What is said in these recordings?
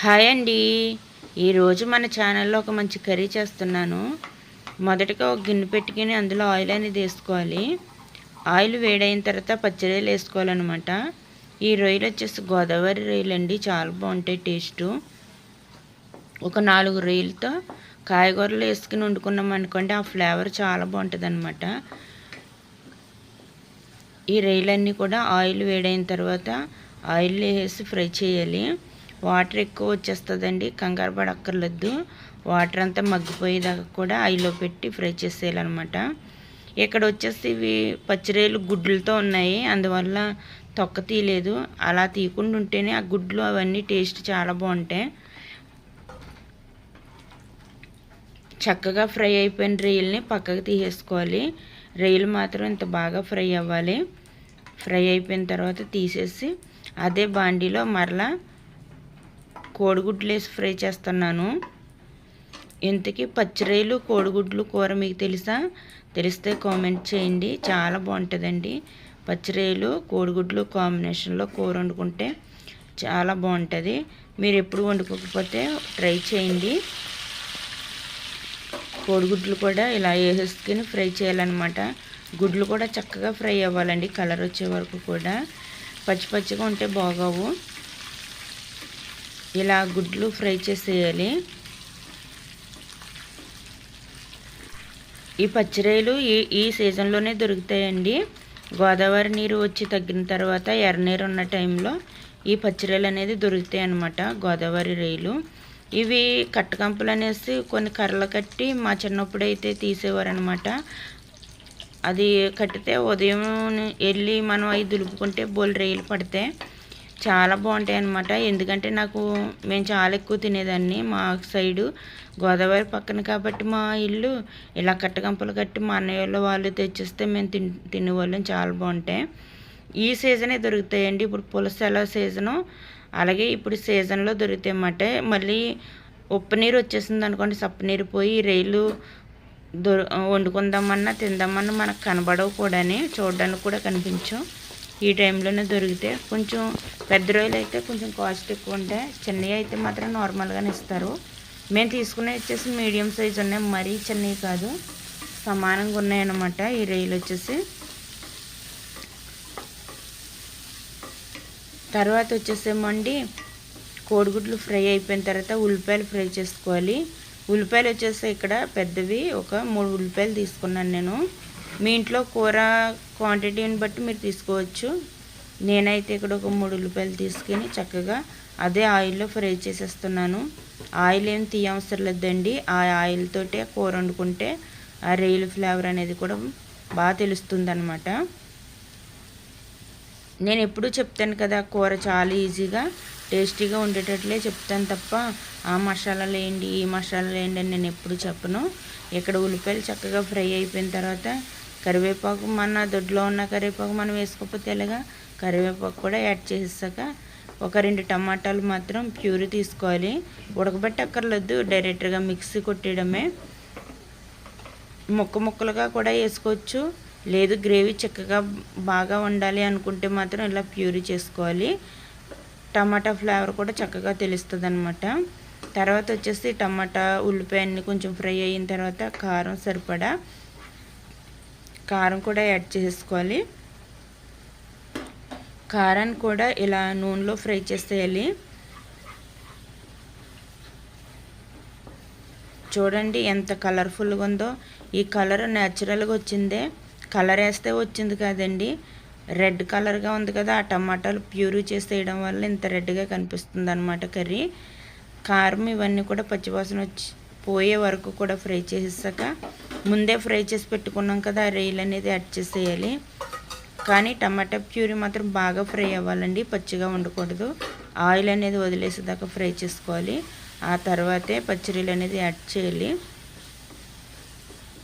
Hi అండి. ఈరోజు మన ఛానల్లో ఒక మంచి కర్రీ చేస్తున్నాను. మొదటగా ఒక గిన్నె పెట్టుకుని అందులో ఆయిల్ అనేది వేసుకోవాలి. ఆయిల్ వేడైన తర్వాత పచ్చిరొయ్యలు వేసుకోవాలన్నమాట. ఈ రొయ్యలు వచ్చేసి గోదావరి రొయ్యలు అండి. చాలా బాగుంటాయి టేస్టు ఒక నాలుగు రొయ్యలతో కాయగూరలు వేసుకుని వండుకున్నాం అనుకోండి ఆ ఫ్లేవర్ చాలా బాగుంటుంది అనమాట ఈ రొయ్యలన్నీ కూడా ఆయిల్ వేడైన తర్వాత ఆయిల్ వేసి ఫ్రై చేయాలి. వాటర్ ఎక్కువ వచ్చేస్తుందండి కంగారు పడక్కర్లేదు. వాటర్ అంతా మగ్గిపోయేదాకా కూడా ఐలో పెట్టి ఫ్రై చేసేయాలన్నమాట. ఇక్కడ వచ్చేసి ఇవి పచ్చిరేలు గుడ్లతో ఉన్నాయి అందువల్ల తొక్క తీయలేదు. అలా తీయకుండా ఉంటేనే ఆ గుడ్లు అవన్నీ టేస్ట్ చాలా బాగుంటాయి. చక్కగా ఫ్రై అయిపోయిన రొయ్యల్ని పక్కకు తీసేసుకోవాలి. రొయ్యలు మాత్రం ఇంత బాగా ఫ్రై అవ్వాలి. ఫ్రై అయిపోయిన తర్వాత తీసేసి అదే బాండీలో మరలా కోడిగుడ్లు వేసి ఫ్రై చేస్తున్నాను. ఇంతకీ పచ్చిరొయ్యలు కోడిగుడ్లు కూర మీకు తెలుసా? తెలిస్తే కామెంట్ చేయండి. చాలా బాగుంటుందండి. పచ్చిరొయ్యలు కోడిగుడ్లు కాంబినేషన్లో కూర వండుకుంటే చాలా బాగుంటుంది. మీరు ఎప్పుడు వండుకోకపోతే ట్రై చేయండి. కోడిగుడ్లు కూడా ఇలా వేసేసుకుని ఫ్రై చేయాలన్నమాట. గుడ్లు కూడా చక్కగా ఫ్రై అవ్వాలండి. కలర్ వచ్చే వరకు కూడా. పచ్చి పచ్చిగా ఉంటే బాగోవు. ఇలా గుడ్లు ఫ్రై చేసేయాలి. ఈ పచ్చిరాయలు ఈ ఈ సీజన్లోనే దొరుకుతాయండి. గోదావరి నీరు వచ్చి తగ్గిన తర్వాత ఎర్రనీరు ఉన్న టైంలో ఈ పచ్చిరాయలు అనేది దొరుకుతాయి అన్నమాట గోదావరి రొయ్యలు ఇవి కట్టకంపలు అనేసి కొన్ని కర్రలు కట్టి మా చిన్నప్పుడు అయితే తీసేవారు అనమాట అది కట్టితే ఉదయం వెళ్ళి మనం అవి దులుపుకుంటే బోల్ రైలు పడితే చాలా బాగుంటాయి అనమాట ఎందుకంటే నాకు మేము చాలా ఎక్కువ తినేదాన్ని. మా సైడు గోదావరి పక్కన కాబట్టి మా ఇల్లు ఇలా కట్టకంపలు కట్టి మా అన్నయ్య వాళ్ళు తెచ్చిస్తే మేము తిన్ తినేవాళ్ళం. చాలా బాగుంటాయి. ఈ సీజనే దొరుకుతాయండి. ఇప్పుడు పులసెల సీజను అలాగే ఇప్పుడు సీజన్లో దొరుకుతాయి అన్నమాట. మళ్ళీ ఉప్పు నీరు వచ్చేసింది అనుకోండి సప్పు నీరు పోయి రైలు దొ వండుకుందామన్నా తిందామన్నా మనకు కనబడవు కూడాని చూడడానికి కూడా కనిపించవు. ఈ టైంలోనే దొరికితే కొంచెం పెద్ద రొయ్యలు అయితే కొంచెం కాస్ట్ ఎక్కువ ఉంటాయి చిన్నవి అయితే మాత్రం నార్మల్గానే ఇస్తారు. మేము తీసుకునే వచ్చేసి మీడియం సైజ్ ఉన్నాయి మరీ చిన్నవి కాదు. సమానంగా ఉన్నాయన్నమాట ఈ రొయ్యలు వచ్చేసి. తర్వాత వచ్చేసేమండి కోడిగుడ్లు ఫ్రై అయిపోయిన తర్వాత ఉల్లిపాయలు ఫ్రై చేసుకోవాలి. ఉల్లిపాయలు వచ్చేసి ఇక్కడ పెద్దవి ఒక మూడు ఉల్లిపాయలు తీసుకున్నాను నేను. మీ ఇంట్లో కూర క్వాంటిటీని బట్టి మీరు తీసుకోవచ్చు. నేనైతే ఇక్కడ ఒక మూడు ఉల్లిపాయలు తీసుకుని చక్కగా అదే ఆయిల్లో ఫ్రై చేసేస్తున్నాను. ఆయిల్ ఏం తీయవసరం లేదండి. ఆ ఆయిల్ తోటే కూర వండుకుంటే ఆ రైలు ఫ్లేవర్ అనేది కూడా బాగా తెలుస్తుంది అనమాట నేను ఎప్పుడూ చెప్తాను కదా కూర చాలా ఈజీగా. టేస్టీగా ఉండేటట్లే చెప్తాను తప్ప ఆ మసాలాలు వేయండి ఈ మసాలాలు వేయండి అని నేను ఎప్పుడు చెప్పను. ఇక్కడ ఉల్లిపాయలు చక్కగా ఫ్రై అయిపోయిన తర్వాత కరివేపాకు మన దొడ్లో ఉన్న కరివేపాకు మనం వేసుకోకపోతే ఎలాగా? కరివేపాకు కూడా యాడ్ చేసాక ఒక రెండు టమాటాలు మాత్రం ప్యూర్ తీసుకోవాలి. ఉడకబెట్టక్కర్లేదు డైరెక్ట్గా మిక్సీ కొట్టేయడమే. ముక్క ముక్కలుగా కూడా వేసుకోవచ్చు. లేదు గ్రేవీ చక్కగా బాగా ఉండాలి అనుకుంటే మాత్రం ఇలా ప్యూరీ చేసుకోవాలి. టమాటా ఫ్లేవర్ కూడా చక్కగా తెలుస్తుంది అనమాట తర్వాత వచ్చేసి టమాటా ఉల్లిపాయ అన్ని కొంచెం ఫ్రై అయిన తర్వాత కారం సరిపడా కారం కూడా యాడ్ చేసుకోవాలి. కారాన్ని కూడా ఇలా నూనెలో ఫ్రై చేసేయాలి. చూడండి ఎంత కలర్ఫుల్గా ఉందో. ఈ కలర్ న్యాచురల్గా వచ్చిందే. కలర్ వేస్తే వచ్చింది కాదండి. రెడ్ కలర్గా ఉంది కదా ఆ టమాటాలు ప్యూరీ చేసి వేయడం వల్ల ఇంత రెడ్గా కనిపిస్తుంది అనమాట కర్రీ. కారం ఇవన్నీ కూడా పచ్చివాసన వచ్చి పోయే వరకు కూడా ఫ్రై చేసాక ముందే ఫ్రై చేసి పెట్టుకున్నాం కదా ఆ రైలు అనేది యాడ్ చేసేయాలి. కానీ టమాటా ప్యూరీ మాత్రం బాగా ఫ్రై అవ్వాలండి పచ్చిగా ఉండకూడదు. ఆయిల్ అనేది వదిలేసేదాకా ఫ్రై చేసుకోవాలి. ఆ తర్వాతే పచ్చిరీలు అనేది యాడ్ చేయాలి.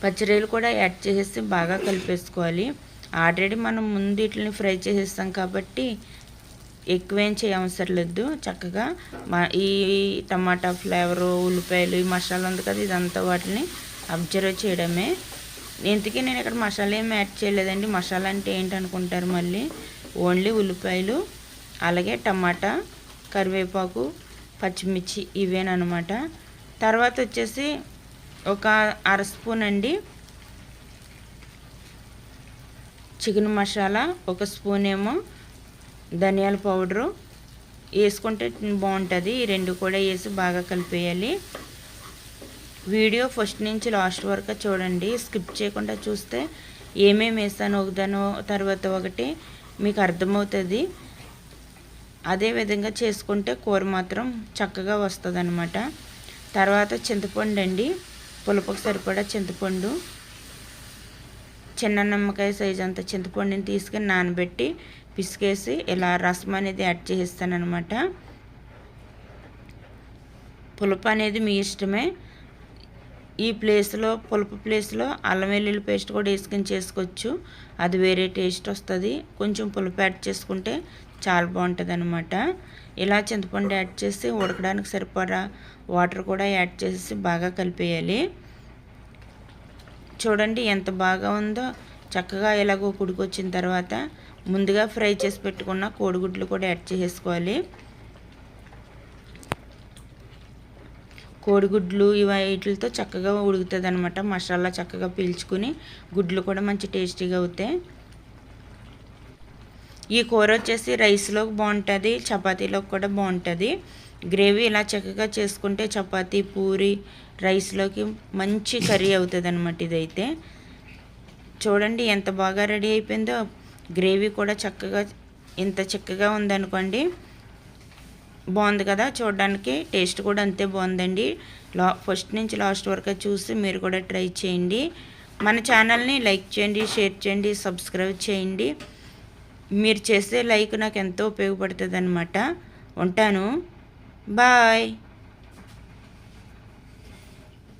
పచ్చిరీలు కూడా యాడ్ చేసేసి బాగా కలిపేసుకోవాలి. ఆల్రెడీ మనం ముందు వీటిని ఫ్రై చేసేస్తాం కాబట్టి ఎక్కువేం చేయవసరం లేదు చక్కగా. మా ఈ టమాటా ఫ్లేవరు ఉల్లిపాయలు ఈ మసాలా ఉంది కదా ఇదంతా వాటిని అబ్జర్వ్ చేయడమే. ఇంతకీ నేను ఇక్కడ మసాలా ఏం యాడ్ చేయలేదండి. మసాలా అంటే ఏంటి అనుకుంటారు మళ్ళీ? ఓన్లీ ఉల్లిపాయలు అలాగే టమాటా కరివేపాకు పచ్చిమిర్చి ఇవేనమాట తర్వాత వచ్చేసి ఒక అర స్పూన్ అండి చికెన్ మసాలా ఒక స్పూన్ ఏమో ధనియాల పౌడరు. వేసుకుంటే బాగుంటుంది. ఈ రెండు కూడా వేసి బాగా కలిపేయాలి. వీడియో ఫస్ట్ నుంచి లాస్ట్ వరకు చూడండి. స్కిప్ చేయకుండా చూస్తే ఏమేమి వేస్తాను ఒకదాను తర్వాత ఒకటి మీకు అర్థమవుతుంది. అదే విధంగా చేసుకుంటే కూర మాత్రం చక్కగా వస్తుంది తర్వాత చింతపండు అండి పులుపుకు సరిపడా చింతపండు. చిన్న నిమ్మకాయ సైజ్ అంత చింతపండుని తీసుకుని నానబెట్టి పిసికేసి ఇలా రసం అనేది యాడ్ చేస్తాను పులుపు అనేది మీ ఇష్టమే. ఈ ప్లేస్లో పులుపు ప్లేస్లో అల్లం వెల్లుల్లి పేస్ట్ కూడా వేసుకొని చేసుకోవచ్చు. అది వేరే టేస్ట్ వస్తుంది. కొంచెం పులుపు యాడ్ చేసుకుంటే చాలా బాగుంటుంది అనమాట ఇలా చింతపండు యాడ్ చేసి ఉడకడానికి సరిపడా వాటర్ కూడా యాడ్ చేసి బాగా కలిపేయాలి. చూడండి ఎంత బాగా ఉందో. చక్కగా ఇలాగో కుడికొచ్చిన తర్వాత ముందుగా ఫ్రై చేసి పెట్టుకున్న కోడిగుడ్లు కూడా యాడ్ చేసుకోవాలి కోడిగుడ్లు ఇవి వీటితో చక్కగా ఉడుకుతుంది అనమాట మసాలా చక్కగా పీల్చుకుని గుడ్లు కూడా మంచి టేస్టీగా అవుతాయి. ఈ కూర వచ్చేసి రైస్లోకి బాగుంటుంది చపాతీలోకి కూడా బాగుంటుంది. గ్రేవీ ఇలా చక్కగా చేసుకుంటే చపాతీ పూరి రైస్లోకి మంచి కర్రీ అవుతుంది అనమాట ఇదైతే. చూడండి ఎంత బాగా రెడీ అయిపోయిందో. గ్రేవీ కూడా చక్కగా ఇంత చక్కగా ఉందనుకోండి. బాగుంది కదా చూడడానికి టేస్ట్ కూడా అంతే బాగుందండి. లా ఫస్ట్ నుంచి లాస్ట్ వరకు చూసి మీరు కూడా ట్రై చేయండి. మన ఛానల్ని లైక్ చేయండి షేర్ చేయండి సబ్స్క్రైబ్ చేయండి. మీరు చేసే లైక్ నాకు ఎంతో ఉపయోగపడుతుంది అనమాట ఉంటాను. Bye.